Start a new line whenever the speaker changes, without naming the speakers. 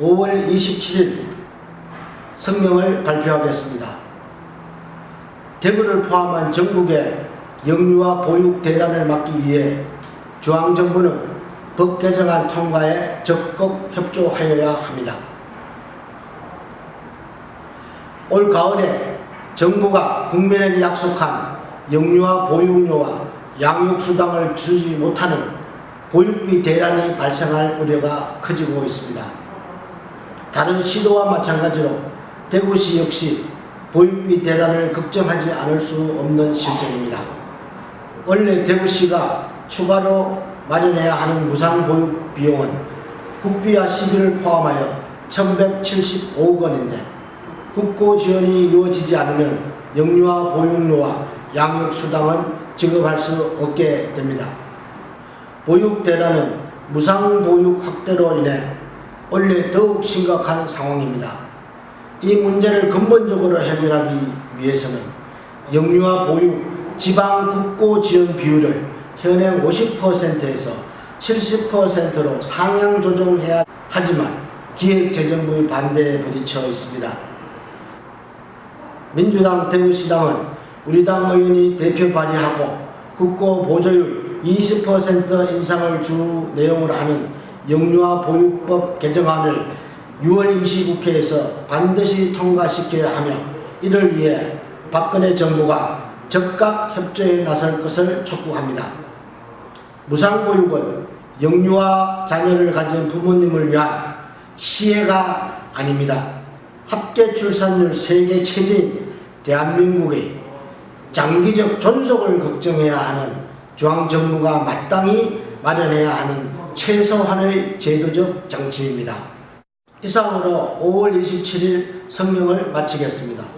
5월 27일 성명을 발표하겠습니다. 대구를 포함한 전국의 영유아 보육 대란을 막기 위해 중앙정부는 법 개정안 통과에 적극 협조하여야 합니다. 올 가을에 정부가 국민에게 약속한 영유아 보육료와 양육수당을 주지 못하는 보육비 대란이 발생할 우려가 커지고 있습니다. 다른 시도와 마찬가지로 대구시 역시 보육비 대란을 걱정하지 않을 수 없는 실정입니다. 원래 대구시가 추가로 마련해야 하는 무상보육 비용은 국비와 시비를 포함하여 1175억 원인데 국고 지원이 이루어지지 않으면 영유아 보육료와 양육수당은 지급할 수 없게 됩니다. 보육 대란은 무상보육 확대로 인해 원래 더욱 심각한 상황입니다. 이 문제를 근본적으로 해결하기 위해서는 영유아 보육 지방 국고 지원 비율을 현행 50%에서 70%로 상향 조정해야 하지만 기획재정부의 반대에 부딪혀 있습니다. 민주당 대구시당은 우리 당 의원이 대표 발의하고 국고 보조율 20% 인상을 주 내용으로 하는 영유아 보육법 개정안을 6월 임시국회에서 반드시 통과시켜야 하며 이를 위해 박근혜 정부가 적극 협조에 나설 것을 촉구합니다. 무상보육은 영유아 자녀를 가진 부모님을 위한 시혜가 아닙니다. 합계 출산율 세계 최저인 대한민국의 장기적 존속을 걱정해야 하는 중앙정부가 마땅히 마련해야 하는 최소한의 제도적 장치입니다. 이상으로 5월 27일 성명을 마치겠습니다.